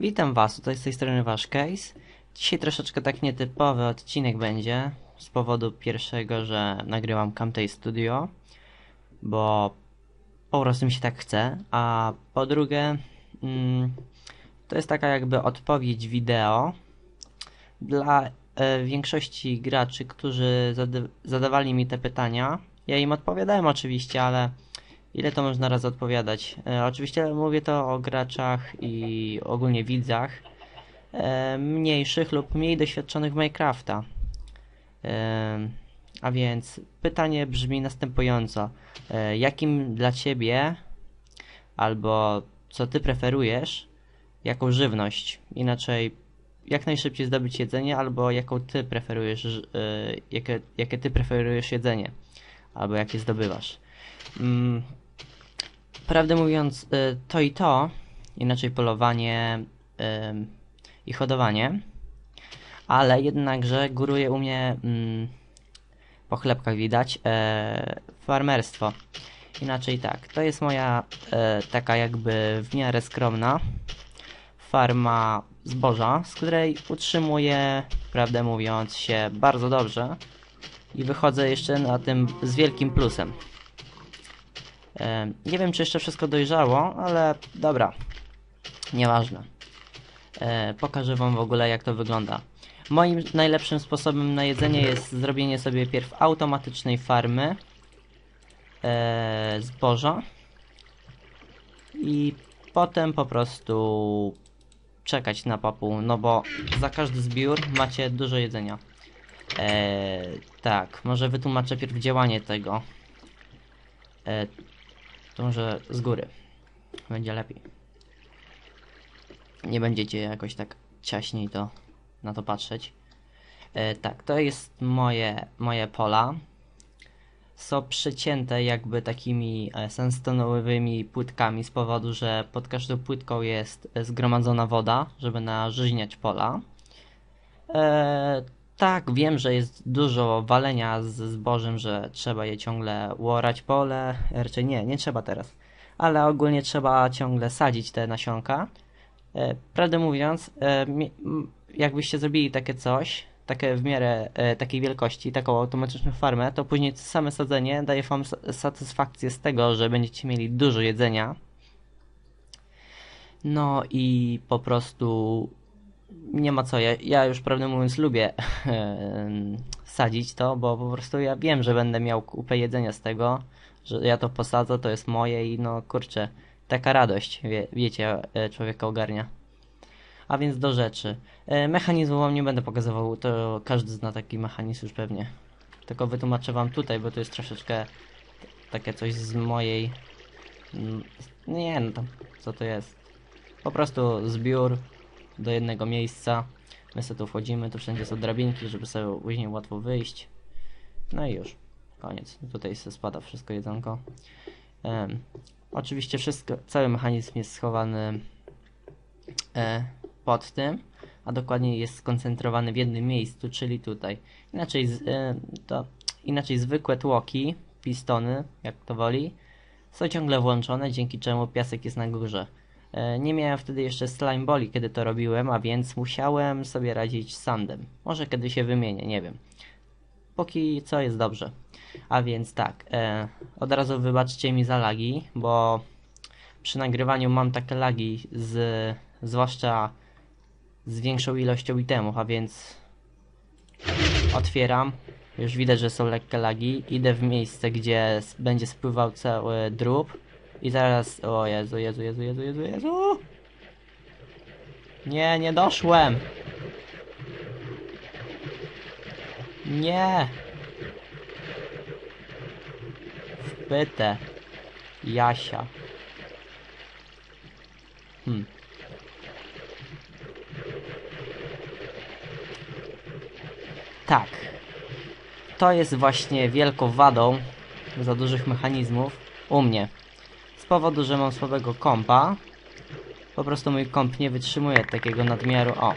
Witam Was, tutaj z tej strony Wasz Case. Dzisiaj troszeczkę tak nietypowy odcinek będzie, z powodu pierwszego, że nagrywam Camtasia Studio, bo po prostu mi się tak chce, a po drugie, mm, to jest taka jakby odpowiedź wideo dla e, większości graczy, którzy zada zadawali mi te pytania. Ja im odpowiadałem oczywiście, ale ile to można raz odpowiadać? E, oczywiście mówię to o graczach i ogólnie widzach e, mniejszych lub mniej doświadczonych w Minecrafta. E, a więc pytanie brzmi następująco. E, jakim dla ciebie albo co ty preferujesz jako żywność? Inaczej jak najszybciej zdobyć jedzenie, albo jaką ty preferujesz, e, jakie, jakie ty preferujesz jedzenie, albo jakie zdobywasz. Mm, prawdę mówiąc, e, to i to, inaczej polowanie em, i hodowanie, ale jednakże góruje u mnie, mm, po chlebkach widać, e, farmerstwo. Inaczej tak, to jest moja taka jakby w miarę skromna farma zboża, z której utrzymuję, prawdę mówiąc, się bardzo dobrze i wychodzę jeszcze na tym z wielkim plusem. E, nie wiem, czy jeszcze wszystko dojrzało, ale dobra, nieważne. E, pokażę wam w ogóle, jak to wygląda. Moim najlepszym sposobem na jedzenie jest zrobienie sobie pierw automatycznej farmy e, zboża i potem po prostu czekać na papu, no bo za każdy zbiór macie dużo jedzenia. Eee, tak, może wytłumaczę pierw działanie tego. To może z góry. Będzie lepiej. Nie będziecie jakoś tak ciaśniej to na to patrzeć. E, tak, to jest moje, moje pola. Są przecięte jakby takimi e, sandstone'owymi płytkami z powodu, że pod każdą płytką jest e, zgromadzona woda, żeby nażyźniać pola. E, tak, wiem, że jest dużo walenia z zbożem, że trzeba je ciągle łorać pole, raczej nie, nie trzeba teraz, ale ogólnie trzeba ciągle sadzić te nasionka. E, prawdę mówiąc, e, jakbyście zrobili takie coś, takie w miarę e, takiej wielkości, taką automatyczną farmę, to później same sadzenie daje wam satysfakcję z tego, że będziecie mieli dużo jedzenia. No i po prostu nie ma co, ja, ja już prawdę mówiąc lubię sadzić to, bo po prostu ja wiem, że będę miał kupę jedzenia z tego, że ja to posadzę, to jest moje i no kurczę, taka radość, wie, wiecie, e, człowieka ogarnia. A więc do rzeczy. E, Mechanizmu wam nie będę pokazywał, to każdy zna taki mechanizm już pewnie. Tylko wytłumaczę wam tutaj, bo to jest troszeczkę takie coś z mojej... mm, Nie no to, co to jest? Po prostu zbiór do jednego miejsca. My sobie tu wchodzimy, tu wszędzie są drabinki, żeby sobie później łatwo wyjść. No i już. Koniec. Tutaj się spada wszystko jedzonko. Em, oczywiście wszystko, cały mechanizm jest schowany e, pod tym, a dokładnie jest skoncentrowany w jednym miejscu, czyli tutaj. Inaczej, z, e, to, inaczej zwykłe tłoki, pistony, jak to woli, są ciągle włączone, dzięki czemu piasek jest na górze. E, Nie miałem wtedy jeszcze slime boli, kiedy to robiłem, a więc musiałem sobie radzić sandem. Może kiedy się wymienię, nie wiem. Póki co jest dobrze. A więc tak, e, od razu wybaczcie mi za lagi, bo przy nagrywaniu mam takie lagi z, zwłaszcza z większą ilością itemów, a więc otwieram. Już widać, że są lekkie lagi. Idę w miejsce, gdzie będzie spływał cały drób. I zaraz. O Jezu, Jezu, Jezu, Jezu, Jezu, Jezu! Nie, nie doszłem! Nie! Wpytę. Jasia. Hmm. Tak. To jest właśnie wielką wadą za dużych mechanizmów u mnie. Powodu, że mam słabego kompa, po prostu mój komp nie wytrzymuje takiego nadmiaru. O.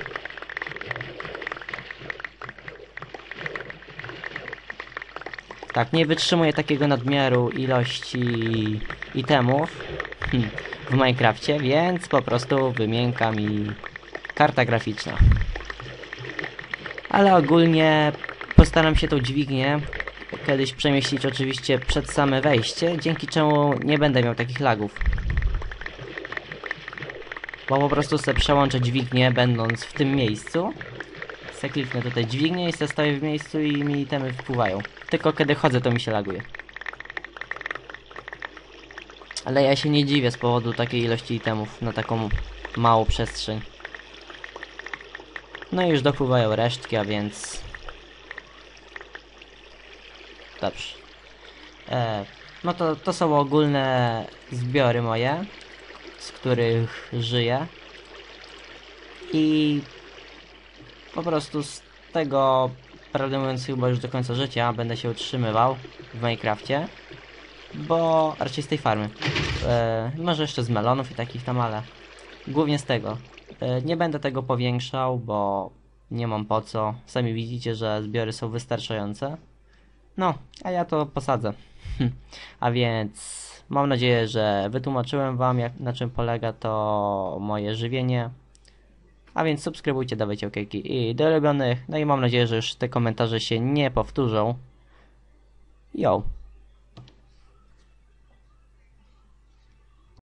Tak, nie wytrzymuje takiego nadmiaru ilości itemów hmm, w Minecrafcie, więc po prostu wymiękam i karta graficzna. Ale ogólnie postaram się tą dźwignię kiedyś przemieścić oczywiście przed same wejście, dzięki czemu nie będę miał takich lagów. Bo po prostu sobie przełączę dźwignię będąc w tym miejscu. Se kliknę tutaj dźwignię i se stoję w miejscu i mi temy wpływają. Tylko kiedy chodzę to mi się laguje. Ale ja się nie dziwię z powodu takiej ilości itemów na taką małą przestrzeń. No i już dopływają resztki, a więc... Dobrze. E, no to, to są ogólne zbiory moje, z których żyję. I po prostu z tego, prawdę mówiąc, chyba już do końca życia będę się utrzymywał w Minecrafcie. Bo raczej z tej farmy. E, może jeszcze z melonów i takich tam, ale głównie z tego. E, nie będę tego powiększał, bo nie mam po co. Sami widzicie, że zbiory są wystarczające. No, a ja to posadzę. a więc mam nadzieję, że wytłumaczyłem wam jak, na czym polega to moje żywienie. A więc subskrybujcie, dawajcie okejki i do ulubionych. No i mam nadzieję, że już te komentarze się nie powtórzą. Yo.